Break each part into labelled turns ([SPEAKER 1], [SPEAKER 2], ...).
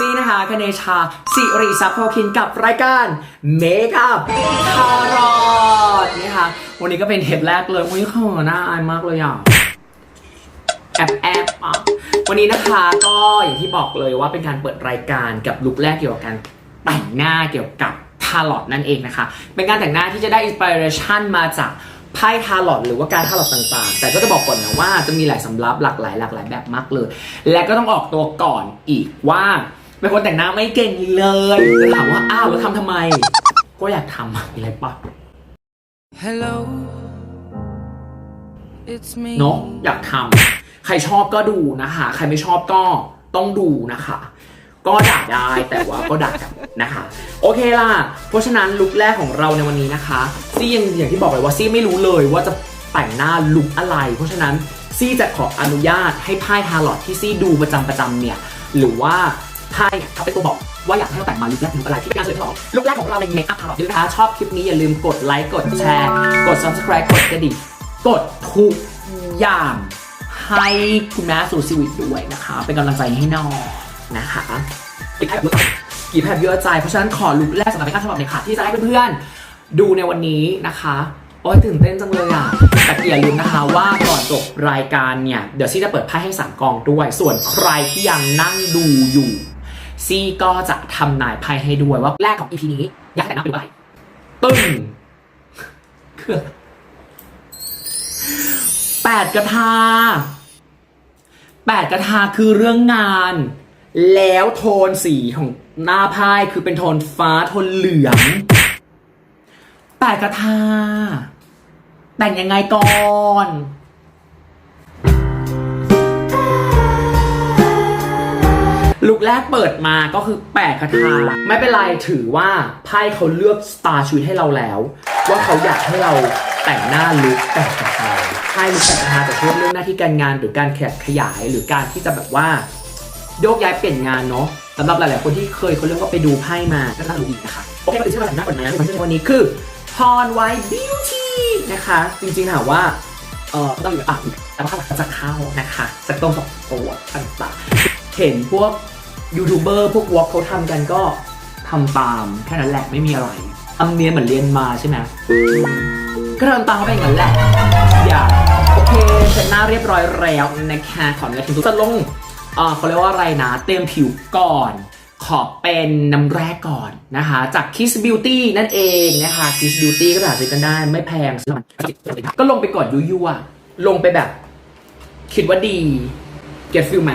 [SPEAKER 1] ซี่นะคะคเนชาสิริซัพโพคินกับรายการเมคอัพคารอดนี่ค่ะวันนี้ก็เป็นเทปแรกเลยอุ้ยเขินน่าอายมากเลยอะแอบแอบอะวันนี้นะคะก็อย่างที่บอกเลยว่าเป็นการเปิดรายการกับลุคแรกเกี่ยวกับการแต่งหน้าเกี่ยวกับทาร์ลอตนั่นเองนะคะ เป็นการแต่งหน้าที่จะได้อินสปิเรชันมาจากไพ่ทาร์ลอตหรือว่าการทาร์ลอตต่างๆ แต่ก็จะบอกก่อนนะว่าจะมีหลายสำรับหลากหลายหลากหลายแบบมากเลย และก็ต้องออกตัวก่อนอีกว่า เป็นคนแต่งหน้าไม่เก่งเลยจะถามว่าอ้าวแล้วทำทำไม ก็อยากทำอะมีอะไรปะ
[SPEAKER 2] Hello, it's me.
[SPEAKER 1] เนาะอยากทำใครชอบก็ดูนะคะ ใครไม่ชอบก็ต้องดูนะคะ ก็ด่าได้แต่ว่าก็ด่ากันนะคะ โอเคล่ะ เพราะฉะนั้นลุคแรกของเราในวันนี้นะคะซี่ยังอย่างที่บอกไปว่าซี่ไม่รู้เลยว่าจะแต่งหน้าลุคอะไร เพราะฉะนั้นซี่จะขออนุญาตให้ไพ่ทาร์ลอตที่ซี่ดูประจำประจำเนี่ย หรือว่า ไพ่เนี่ยเขาเป็นตัวบอกว่าอยากให้เราแต่งมาลุคแรกลุคอะไรที่เป็นการเฉลยของลุคแรกของเราในเมคอัพทาร์ลอตด้วยนะคะชอบคลิปนี้อย่าลืมกดไลค์กดแชร์กด subscribe กดกระดิ่งกดทุกอย่างให้คุณแม่สู่ชีวิตด้วยนะคะ เป็นกำลังใจให้น้องนะคะกี่แพบเยอะกี่แพบเยอะใจ เพราะฉะนั้นขอลุกแรกสำหรับในการฉบับในค่ะ ที่จะให้เพื่อนๆ ดูในวันนี้นะคะ โอ้ยตื่นเต้นจังเลยอะ แต่อย่าลืมนะคะว่าก่อนจบรายการเนี่ย เดี๋ยวซี่จะเปิดไพ่ให้สามกองด้วย ส่วนใครที่ยังนั่งดูอยู่ ซี่ก็จะทำนายไพ่ให้ด้วยว่าแรกของ EP นี้ อยากแต่งหน้าเป็นอะไรตึ้งคือแปดกระทาแปดกระทาคือเรื่องงาน แล้วโทนสีของหน้าพายคือเป็นโทนฟ้าโทนเหลืองแปดกระทาแต่งยังไงก่อน ลุกแรกเปิดมาก็คือแปดคาถาไม่เป็นไรถือว่าไพ่เขาเลือกสตาร์ชีวิตให้เราแล้ว ว่าเขาอยากให้เราแต่งหน้าลุกแปดคาถาไพ่ลุกแปดคาถาจะช่วยเรื่องหน้าที่การงานหรือการขยับขยายหรือการที่จะแบบว่าโยกย้ายเปลี่ยนงานเนาะสำหรับหลาย ๆ คนที่เคยเขาเรียกว่าไปดูไพ่มาก็น่าดูดีนะคะโอเคมาถึงชื่อเราแต่งหน้าก่อนนะที่ชื่อวันนี้คือพรไว้บิวตี้นะคะ จริง ๆ ถามว่าเออต้องอยู่อะแต่ว่าข้างหลังจะเข้านะคะสักตัวสองตัวต่างๆเห็นพวก ยูทูบเบอร์พวกวอล์กเขาทำกันก็ทำตามแค่นั้นแหละไม่มีอะไรทำเนียนเหมือนเรียนมาใช่ไหมก็ทำตามเขาไปอย่างนั้นแหละอย่าโอเคเสร็จหน้าเรียบร้อยแล้วนะคะขออนุญาตทิ้งทุกจะลงเอ่อเขาเรียกว่าอะไรนะ เต็มผิวก่อน ขอเป็นน้ำแรกก่อนนะคะ จาก Kiss Beauty นั่นเองนะคะ Kiss Beauty ก็หาซื้อกันได้ไม่แพง ก็ลงไปก่อนยั่วๆลงไปแบบ คิดว่าดี เก็ตฟิลไหม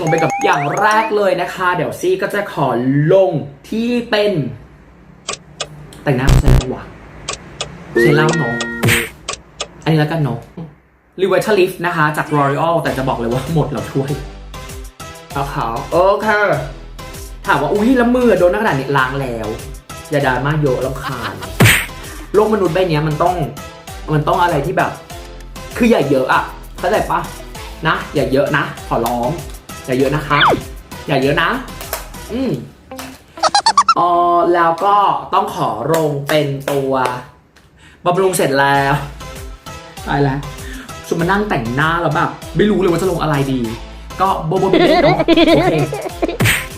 [SPEAKER 1] ลงไปกับอย่างแรกเลยนะคะ เดี๋ยวซี่ก็จะขอลงที่เป็น แต่งหน้าใช้แล้ววะใช้เล่าเนาะอันนี้แล้วกันเนาะ r e v i t a l i f t นะคะ จาก L'Oreal แต่จะบอกเลยว่าหมดแล้วถ้วยเอาขาวโอเคถามว่าอุ้ยล้วมือโดนหน้ากระดาษเนี่ยล้างแล้ว อย่าดราม่าเยอะลำคาญโลกมนุษย์ใบเนี้ยมันต้อง มันต้องอะไรที่แบบ คืออย่าเยอะอะเข้าใจปะนะ อย่าเยอะนะ ขอร้อง อย่าเยอะนะคะ อย่าเยอะนะ อืมอ๋อแล้วก็ต้องขอลงเป็นตัวบำรุงเสร็จแล้วตายแล้วชุดมานั่งแต่งหน้าแล้วแบบไม่รู้เลยว่าจะลงอะไรดี ก็โบโบเบเบ้เนาะโอเค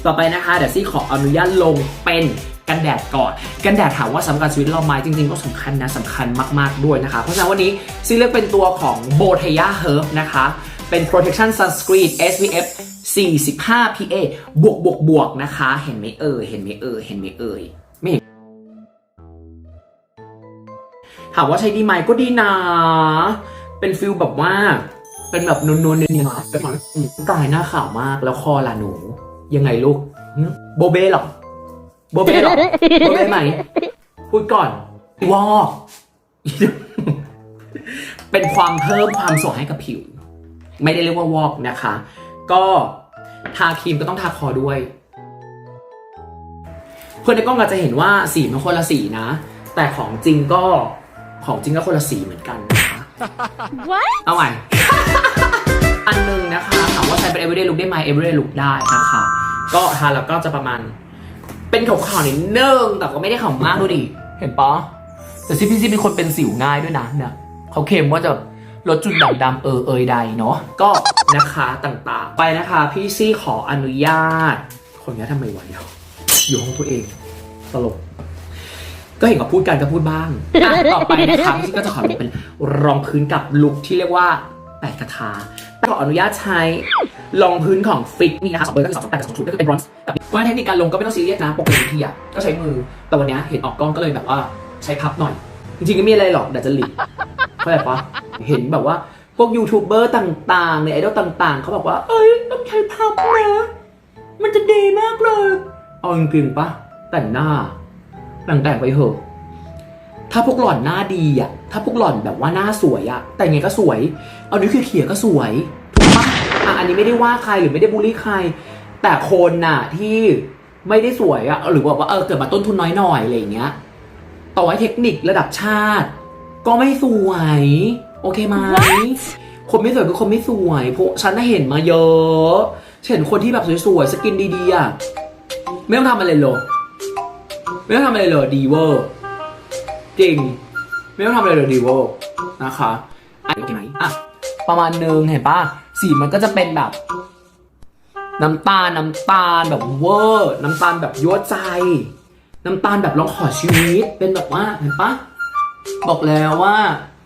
[SPEAKER 1] ต่อไปนะคะเดี๋ยวซี่ขออนุญาตลงเป็นกันแดดก่อน กันแดดถามว่าสำคัญชีวิตเราไหมจริงๆ ก็สำคัญนะสำคัญมากๆด้วยนะคะ เพราะฉะนั้นวันนี้ซี่เลือกเป็นตัวของ b o t e y a Herb นะคะ เป็น protection sunscreen SPF 45 PA บวกบวกบวกนะคะ เห็นไหมเอ่ยเห็นไหมเอ่ยเห็นไหมเอ่ยไม่เห็นถามว่าใช้ดีไหมก็ดีนะ เป็นฟิลแบบว่า เป็นแบบนวลๆเนียนๆเป็นแบบกายหน้าขาวมากแล้วคอล่ะหนู ยังไงลูกโบเบ้หรอโบเบ้หรอโบเบ้ไหมพูดก่อนวอกเป็นความเพิ่มความสวยให้กับผิว ไม่ได้เรียกว่าวอกนะคะ ก็ ทาครีมก็ต้องทาคอด้วย เพื่อนในกล้องอาจจะเห็นว่าสีมันคนละสีนะ แต่ของจริงก็ของจริงก็คนละสีเหมือนกันนะคะ
[SPEAKER 3] What?
[SPEAKER 1] เอาใหม่ อันหนึงนะคะถามว่าใช้เป็น everyday look ได้ไหม everyday look ได้นะคะ ก็ทาแล้วก็จะประมาณ เป็นขาวๆนิดนึงแต่ก็ไม่ได้ขาวมากดูดิ เห็นปะแต่ซิพี่ซิเป็นคนเป็นสิวง่ายด้วยนะเนี่ยเขาเคลมว่าจะลดจุดด่างดำเออเอยใดเนาะก็นะคะต่างๆ ไปนะคะ พี่ซี่ขออนุญาต คนนี้ทำไมไหวอะอยู่ห้องตัวเองตลก ก็เห็นเขาพูดกันก็พูดบ้างอะต่อไปนะคะพี่ซี่ก็จะขอเป็นรองพื้นกับลุคที่เรียกว่าแปดกระทาขออนุญาตใช้รองพื้นของฟิกนี่นะคะสองเบอร์ก็คือสองแปดกับสองชุดก็คือเป็นบรอนซ์กับว่าเทคนิคการลงก็ไม่ต้องซีเรียสนะปกติทีอะก็ใช้มือแต่วันเนี้ยเห็นออกกล้องก็เลยแบบว่าใช้พับหน่อย จริงๆก็ไม่มีอะไรหรอกแต่จะหลีกเข้าใจปะเห็นแบบว่า พวกยูทูบเบอร์ต่างๆ ในไอดอลต่าง ๆ เขาบอกว่า เอ้ย ต้องใช้พับนะ มันจะดีมากเลย เอาจริงๆปะแต่งหน้าแต่งแต่งไปเถอะ ถ้าพวกหล่อนหน้าดีอะถ้าพวกหล่อนแบบว่าหน้าสวยอะแต่งไงก็สวย เอานิ้วเขี่ยก็สวยถูกปะอะอันนี้ไม่ได้ว่าใครหรือไม่ได้บูลลี่ใคร แต่คนน่ะที่ไม่ได้สวยอะหรือว่าว่าเออเกิดมาต้นทุนน้อยหน่อยอะไรอย่างเงี้ย ต่อให้เทคนิคระดับชาติ ก็ไม่สวย โอเคไหมคนไม่สวยคือคนไม่สวยเพราะฉันน่ะเห็นมาเยอะเห็นคนที่แบบสวยๆ สกินดีๆอะไม่ต้องทำอะไรเลย ไม่ต้องทำอะไรเลยดีเวอร์จริง ไม่ต้องทำอะไรเลยดีเวอร์นะคะอะโอเคไหมอะประมาณนึงเห็นปะสีมันก็จะเป็นแบบ น้ำตาลน้ำตาลแบบเวอร์ น้ำตาลแบบยั่วใจ น้ำตาลแบบร้องขอชีวิตเป็นแบบว่าเห็นปะบอกแล้วว่า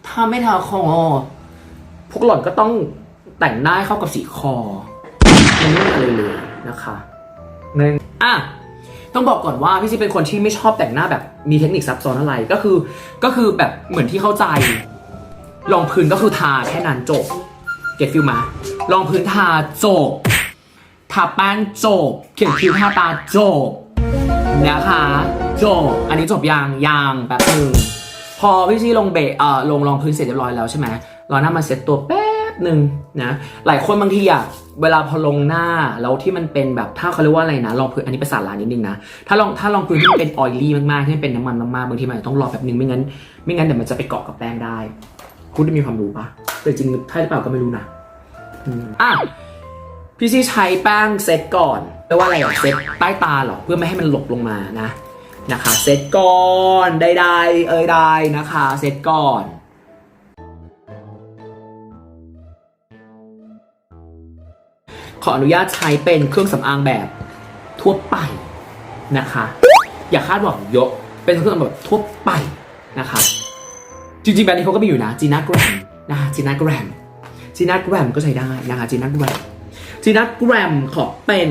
[SPEAKER 1] ถ้าไม่ทาคอ พวกหล่อนก็ต้องแต่งหน้าให้เข้ากับสีคอมันไม่มีอะไรเลยนะคะหนึ่งอะต้องบอกก่อนว่าพี่ซีเป็นคนที่ไม่ชอบแต่งหน้าแบบมีเทคนิคซับซ้อนอะไรก็คือ ก็คือแบบเหมือนที่เข้าใจรองพื้นก็คือทาแค่นั้นจบเก็ตฟิลมารองพื้นทาจบทาแป้งจบเขียนคิ้วทาตาจบนะคะจบอันนี้จบยางยางแบบหนึ่ง พอพี่ซี่ลงเบะเอ่อลงรองพื้นเสร็จเรียบร้อยแล้วใช่ไหมเราหน้ามาเซ็ตตัวแป๊บหนึ่งนะหลายคนบางทีอะเวลาพอลงหน้าแล้วที่มันเป็นแบบถ้าเขาเรียกว่าอะไรนะรองพื้นอันนี้เป็นสารานิดนึงนะถ้าลองถ้าลองพื้นที่เป็นออยลี่มากๆที่เป็นน้ำมันมากๆบางทีมันต้องรอแบบนึงไม่งั้น ไม่งั้นเดี๋ยวมันจะไปเกาะกับแป้งได้ คุณได้มีความรู้ปะแต่จริงใช่หรือเปล่าก็ไม่รู้นะอะพี่ซี่ใช้แป้งเซตก่อนแปลว่าอะไรอะเซตใต้ตาเหรอเพื่อไม่ให้มันหลบลงมานะ นะคะเซตก่อนใดๆเอ่ยใดนะคะเซตก่อนขออนุญาตใช้เป็นเครื่องสำอางแบบทั่วไปนะคะ อย่าคาดหวังเยอะเป็นเครื่องแบบทั่วไปนะคะ จริงๆแบรนด์นี้เขาก็มีอยู่นะจีน่าแกรมนะคะจีน่าแกรมจีน่าแกรมก็ใช้ได้นะคะจีน่าแกรมจีนัทแกรมขอเป็น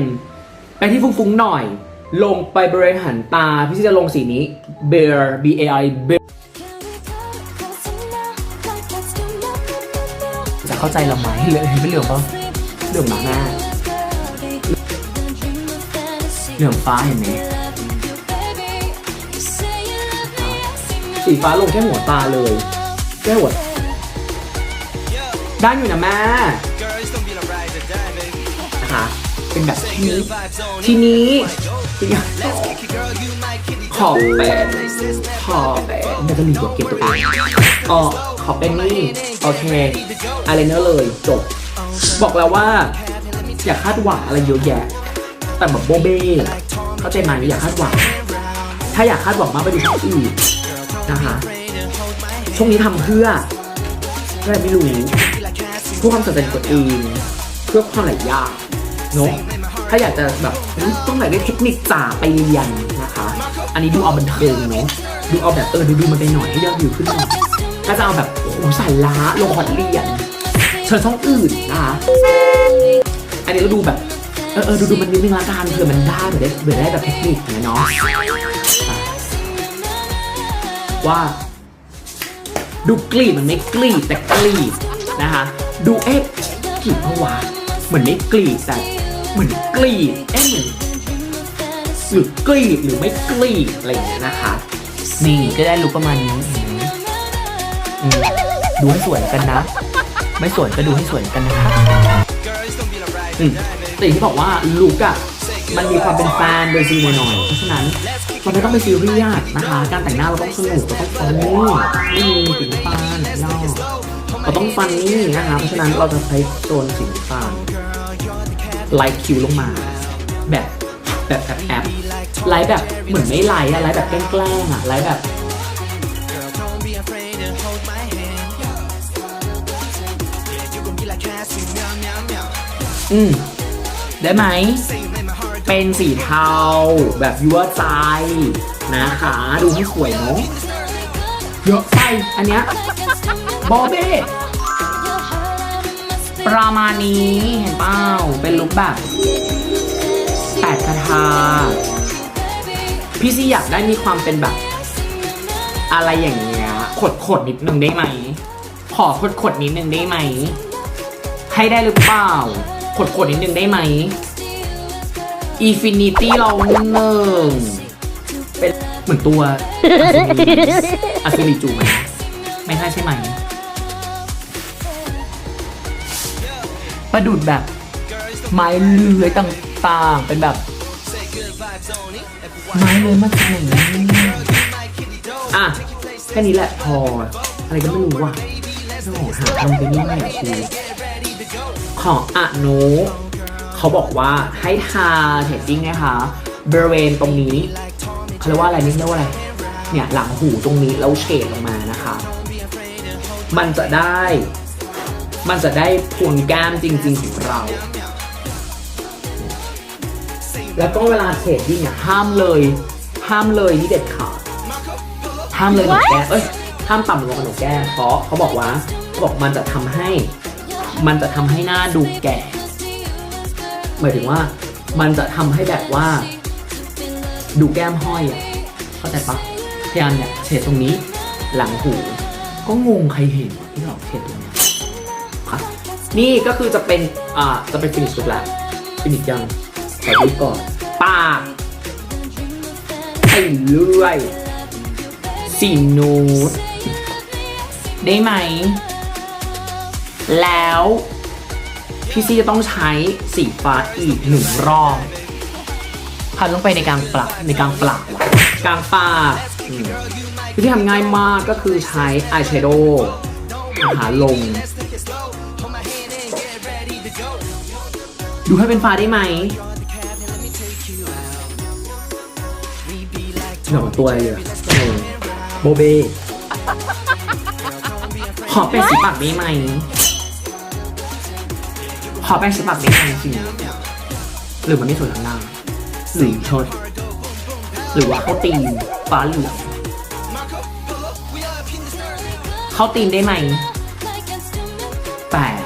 [SPEAKER 1] ไปที่ฟุ้งๆหน่อย ลงไปบริเวณหันตา พี่ที่จะลงสีนี้ Bear B A I Bear จะเข้าใจเราไหมเหลืองไม่เหลืองปะเหลืองมากหน้าเหลืองฟ้าเห็นไหมสีฟ้าลงแค่หัวตาเลยแค่หัวได้อยู่นะแม่
[SPEAKER 2] Girls, don't be the ride or die, baby.
[SPEAKER 1] นะคะเป็นแบบนี้
[SPEAKER 2] Good vibes on
[SPEAKER 1] ที
[SPEAKER 2] it.
[SPEAKER 1] นี้ ขอเป็นขอเป็นเดี๋ยวจะมีตัวเก็บตัวเองอ๋อขอเป็นนี่ โอเคอายไลเนอร์เลยจบ บอกแล้วว่า อย่าคาดหวังอะไรเยอะแยะ แต่แบบโบเบ้เข้าใจไหมอย่าคาดหวัง ถ้าอยากคาดหวังมากไปดูช่องอื่นนะคะ ช่วงนี้ทำเพื่ออะไรไม่รู้เพื่อความสนใจของคนอื่นเพื่อความหลายอย่างเนาะ ถ้าอยากจะแบบต้องไหนได้เทคนิคจ่าไปเรียนนะคะ อันนี้ดูเอาบันเทิงเนาะดูเอาแบบเออดูดูมันไปหน่อยให้ยอดวิวขึ้นหน่อยถ้าจะเอาแบบโอ้โหสายล้าลงคอร์เรียนเชิญช่องอื่นนะคะอันนี้ก็ดูแบบเออเออดูดูมันนิดนึงละกันเผื่อมันได้เผื่อได้เผื่อได้แบบเทคนิคนี้เนาะว่าดูกรีดมันไม่กรีดแต่กรีดนะคะ ดูเอ๊ะกรีดเพราะว่าเหมือนไม่กรีดแต่ เหมือนกรีดเอ๊ะเหมือนหรือกรีดหรือไม่กรีดอะไรอย่างเงี้ยนะคะ นี่ก็ได้ลุคประมาณนี้อืมดูให้สวยกันนะ ไม่สวยก็ดูให้สวยกันนะคะอืมแต่อย่างที่บอกว่าลุกอะมันมีความเป็นแฟนโดยซีนหน่อยเพราะฉะนั้นมันไม่ต้องไปซีเรียสนะคะ การแต่งหน้าเราต้องสนุกเราต้องฟันนี่ไม่มีสีน้ำตาลย่อเราต้องฟันนี่นะคะ เพราะฉะนั้นเราจะใช้โซนสีน้ำตาล ไลค์คิวลงมา แบบแบบแบบแอปไลค์แบบเหมือนไม่ไลค์อะไลค์แบบแกล้งๆอะไลค์แบบอืมได้ไหม เป็นสีเทา แบบยั่วใจนะคะดูให้สวยเนาะเยอะไปอันเนี้ยบอเบ้ ประมาณนี้เห็นเปล่าเป็นลุคแบบแปดคาถาพี่ซีอยากได้มีความเป็นแบบ อะไรอย่างเงี้ยขดขดๆนิดนึงได้ไหม ขอขดขดๆนิดนึงได้ไหม ให้ได้หรือเปล่า ขดขดๆนิดนึงได้ไหมอินฟินิตี้เราหนึ่งเป็นเหมือนตัวอัศรีจูไหมไม่ใช่ใช่ไหม ประดุดแบบไม้เลื้อยต่างๆ เป็นแบบไม้เลื้อยมาจากไหนอะ แค่นี้แหละพอ อะไรก็ไม่รู้ว่ะต้องหาทำไปนี่ไม่ชีของอนุเขาบอกว่าให้ทาเทดดิ้งนะคะบริเวณตรงนี้เขาเรียกว่าอะไรนี่เรียกว่าอะไร เนี่ยหลังหูตรงนี้แล้วเฉดลงมานะคะ มันจะได้ มันจะได้ พวงแก้มจริงๆของเรา แล้วก็เวลาเทรดดิ้งอะห้ามเลย ห้ามเลยที่เด็ดขาดห้ามเลยหนูแก้มเอ้ยห้ามต่ำลงกับหนูแก้มเพราะเขาบอกว่าเขาบอกมันจะทำให้ มันจะทำให้หน้าดูแก่หมายถึงว่ามันจะทำให้แบบว่า ดูแก้มห้อยอะเข้าใจปะพยายามเนี่ยเฉดตรงนี้ หลังหู ก็งงใครเห็นวะที่เราเฉดตรงเนี้ยครับ นี่ก็คือจะเป็นอ่าจะเป็นฟินิชลุกแล้วฟินิชยังขอดูก่อนปากไอ้เลื่อยสีนูดได้ไหม แล้วพี่ซี่จะต้องใช้สีฟ้าอีกหนึ่งรอบพันลงไปในกลางปลักในกลางปลักกลางปากวิธีทำง่ายมากก็คือใช้อายแชโดว์หาลง ดูให้เป็นฟ้าได้ไหมเหนือตัวอะไรเลยอะเออโบเบขอเป็นสีปากได้ไหมขอแป้งสีปากได้ไหมจริงหรือมันไม่สวยข้างล่างหรือชด หรือว่าเขาตีนฟ้าเหลืองเขาตีนได้ไหมแต่โ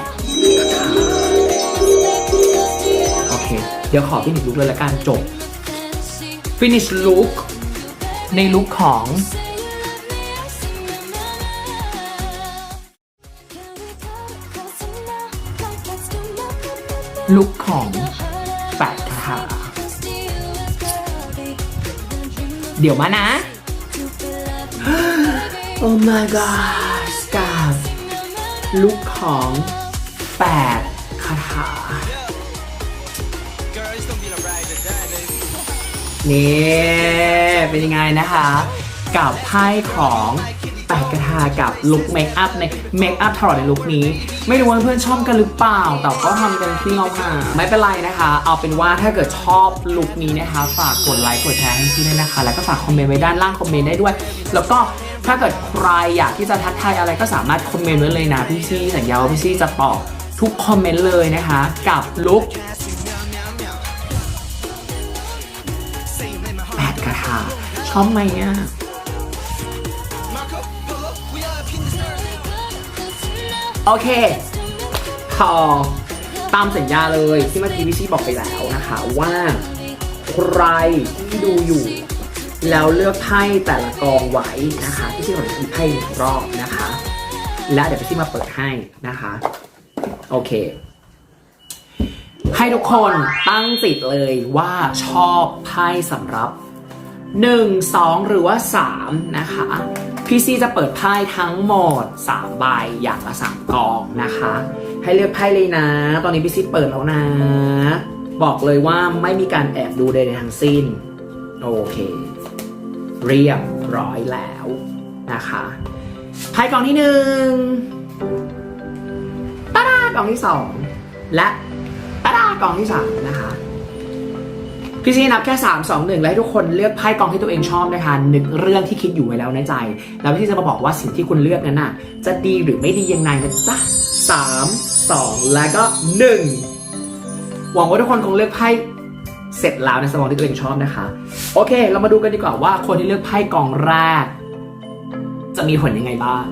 [SPEAKER 1] เดี๋ยวขอฟินิชลุกเลยละกันจบฟินิชลุกในลุกของลุกของแปดคาถาเดี๋ยวมานะโอ้ my god กับลุกของแปด นี่เป็นยังไงนะคะ กับไพ่ของแปดกระทากับลุคเมคอัพในเมคอัพตลอดในลุคนี้ ไม่รู้ว่าเพื่อนชอบกันหรือเปล่า แต่ก็ทำเป็นที่เอาค่ะไม่เป็นไรนะคะ เอาเป็นว่าถ้าเกิดชอบลุคนี้นะคะ ฝากกดไลค์กดแชร์ให้พี่ด้วยนะคะ แล้วก็ฝากคอมเมนต์ไว้ด้านล่างคอมเมนต์ได้ด้วย แล้วก็ถ้าเกิดใครอยากที่จะทักทายอะไรก็สามารถคอมเมนต์ไว้เลยนะพี่ซี่สัญญาว่าพี่ซี่จะตอบทุกคอมเมนต์เลยนะคะ กับลุค แปดกระชอบไหมอะโอเคพอตามสัญญาเลยที่เมื่อกี้พี่ชี่บอกไปแล้วนะคะว่าใครที่ดูอยู่แล้วเลือกไพ่แต่ละกองไว้นะคะพี่ชี่ขออีกไพ่หนึ่งรอบนะคะ และเดี๋ยวพี่ชี่มาเปิดให้นะคะ โอเค ให้ทุกคนตั้งจิตเลยว่าชอบไพ่สำหรับ 1 2 หรือว่า 3 นะคะ พี่ซีจะเปิดไพ่ทั้งหมด 3 ใบอย่างละ 3 กองนะคะ ให้เลือกไพ่เลยนะ ตอนนี้พี่ซีเปิดแล้วนะ บอกเลยว่าไม่มีการแอบดูใดๆทั้งสิ้น โอเค เรียบร้อยแล้วนะคะไพ่กองที่หนึ่งตาดากองที่สองและตาดากองที่สามนะคะ พี่ซีนับแค่ 3 2 1 แล้วให้ทุกคนเลือกไพ่กองที่ตัวเองชอบนะคะนึกเรื่องที่คิดอยู่ไว้แล้วในใจ แล้วพี่ซีจะมาบอกว่าสิ่งที่คุณเลือกนั้นน่ะ จะดีหรือไม่ดียังไงนะจ๊ะ3 2 แล้วก็ 1 หวังว่าทุกคนคงเลือกไพ่เสร็จแล้วในสมองที่ตัวเองชอบนะคะ โอเค เรามาดูกันดีกว่าว่าคนที่เลือกไพ่กองแรก จะมีผลยังไงบ้าง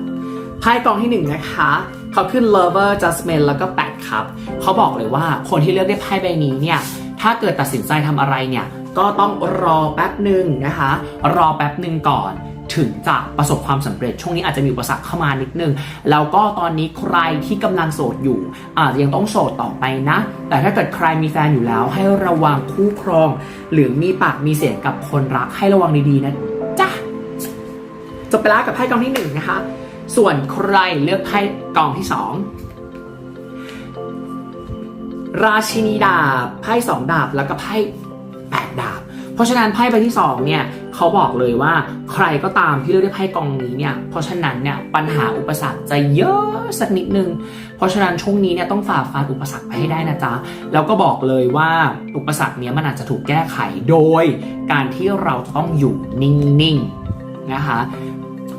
[SPEAKER 1] ไพ่กองที่หนึ่งนะคะเขาขึ้น lover judgment แล้วก็แปดครับ เขาบอกเลยว่าคนที่เลือกได้ไพ่ใบนี้เนี่ย ถ้าเกิดตัดสินใจทำอะไรเนี่ยก็ต้องรอแป๊บหนึ่งนะคะ รอแป๊บหนึ่งก่อนถึงจะประสบความสำเร็จช่วงนี้อาจจะมีอุปสรรคเข้ามานิดนึง แล้วก็ตอนนี้ใครที่กำลังโสดอยู่ อาจจะยังต้องโสดต่อไปนะ แต่ถ้าเกิดใครมีแฟนอยู่แล้ว ให้ระวังคู่ครอง หรือมีปากมีเสียงกับคนรักให้ระวังดีๆนะจ๊ะจบไปแล้วกับไพ่กองที่หนึ่งนะคะส่วนใครเลือกไพ่กองที่สอง ราชินีดาบไพ่สองดาบแล้วก็ไพ่แปดดาบ เพราะฉะนั้นไพ่ใบที่สองเนี่ยเขาบอกเลยว่าใครก็ตามที่เลือกได้ไพ่กองนี้เนี่ยเพราะฉะนั้นเนี่ยปัญหาอุปสรรคจะเยอะสักนิดนึง เพราะฉะนั้นช่วงนี้เนี่ยต้องฝ่าฟันอุปสรรคไปให้ได้นะจ๊ะแล้วก็บอกเลยว่าอุปสรรคเนี้ยมันอาจจะถูกแก้ไขโดย การที่เราต้องอยู่นิ่งๆนะคะ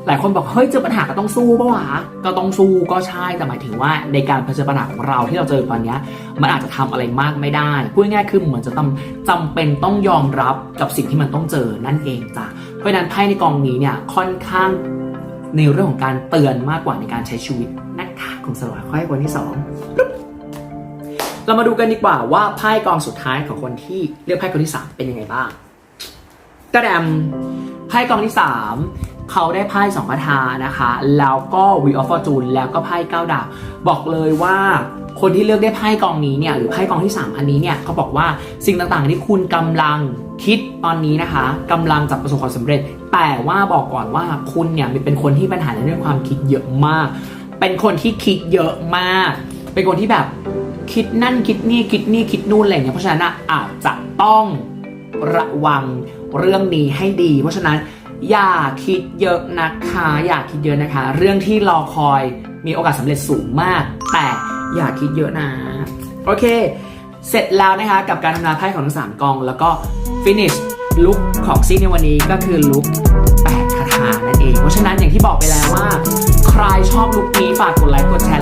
[SPEAKER 1] หลายคนบอกเฮ้ยเจอปัญหาก็ต้องสู้ปะวะก็ต้องสู้ก็ใช่แต่หมายถึงว่าในการเผชิญปัญหาของเราที่เราเจอตอนนี้มันอาจจะทำอะไรมากไม่ได้พูดง่ายคือเหมือนจะต้องจำเป็นต้องยอมรับกับสิ่งที่มันต้องเจอนั่นเองจ้ะเพราะฉะนั้นไพ่ในกองนี้เนี่ยค่อนข้างในเรื่องของการเตือนมากกว่าในการใช้ชีวิตนะคะของสลายไพ่คนที่สองเรามาดูกันดีกว่าว่าไพ่กองสุดท้ายของคนที่เลือกไพ่คนที่สามเป็นยังไงบ้างกระแดมไพ่กองที่ 3 เขาได้ไพ่สองคาถานะคะ แล้วก็วีออฟฟอร์จูนแล้วก็ไพ่เก้าดาบบอกเลยว่าคนที่เลือกได้ไพ่กองนี้เนี่ยหรือไพ่กองที่ 3 อันนี้เนี่ยเขาบอกว่าสิ่งต่างๆที่คุณกำลังคิดตอนนี้นะคะกำลังจะประสบความสำเร็จ แต่ว่าบอกก่อนว่าคุณเนี่ยเป็นคนที่ปัญหาในเรื่องความคิดเยอะมาก เป็นคนที่คิดเยอะมาก เป็นคนที่แบบคิดนั่นคิดนี่คิดนี่คิดนู่นอะไรอย่างเงี้ยเพราะฉะนั้นอาจจะต้องระวังเรื่องนี้ให้ดี เพราะฉะนั้น อย่าคิดเยอะนะคะ อย่าคิดเยอะนะคะ เรื่องที่รอคอยมีโอกาสสำเร็จสูงมาก แต่อย่าคิดเยอะนะ โอเค เสร็จแล้วนะคะกับการทำนาไพ่ของทั้งสามกอง แล้วก็ finish ลุคของซีในวันนี้ก็คือลุคแปดคาถานั่นเอง เพราะฉะนั้นอย่างที่บอกไปแล้วว่า ใครชอบลุคนี้ฝากกดไลค์กดแชร์